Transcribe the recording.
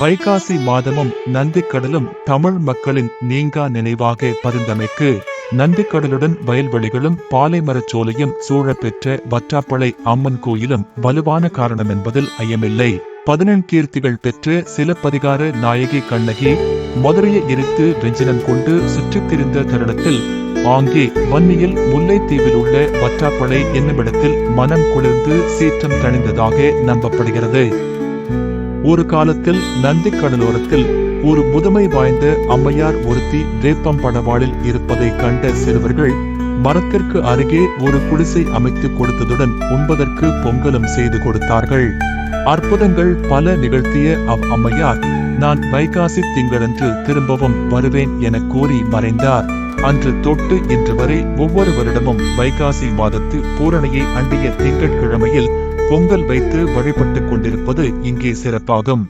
வைகாசி மாதமும் நந்திக்கடலும் தமிழ் மக்களின் நீங்கா நினைவாக பதிந்தமைக்கு நந்திக்கடலுடன் வயல்வெளிகளும் பாலைமரச் சோலையும் வற்றாப்பளை அம்மன் கோயிலும் வலுவான காரணம் என்பதில் ஐயமில்லை. பதினெண் கீர்த்திகள் பெற்ற சிலப்பதிகார நாயகி கண்ணகி மதுரையை எரித்து வெஞ்சினம் கொண்டு சுற்றித் திரிந்த தருணத்தில் ஆங்கே வன்னியில் முல்லைத்தீவில் உள்ள வற்றாப்பளை என்னுமிடத்தில் மனம் குளிர்ந்து சீற்றம் தணிந்ததாக நம்பப்படுகிறது. ஒரு காலத்தில் நந்தி கடலோரத்தில் ஒரு முதுமை வாய்ந்த அம்மையார் ஒருத்தி வேப்பம் படவாளில் இருப்பதை கண்ட சிறுவர்கள் மரத்திற்கு அருகே ஒரு குடிசை அமைத்துக் கொடுத்ததுடன் உண்பதற்கு பொங்கலும் செய்து கொடுத்தார்கள். அற்புதங்கள் பல நிகழ்த்திய அவ் அம்மையார் நான் வைகாசி திங்களன்று திரும்பவும் வருவேன் என கூறி மறைந்தார். அன்று தொட்டு இன்று வரை ஒவ்வொரு வருடமும் வைகாசி மாதத்து பூரணையை அண்டிய திங்கட்கிழமையில் பொங்கல் வைத்து வழிபட்டுக் கொண்டிருப்பது இங்கே சிறப்பாகும்.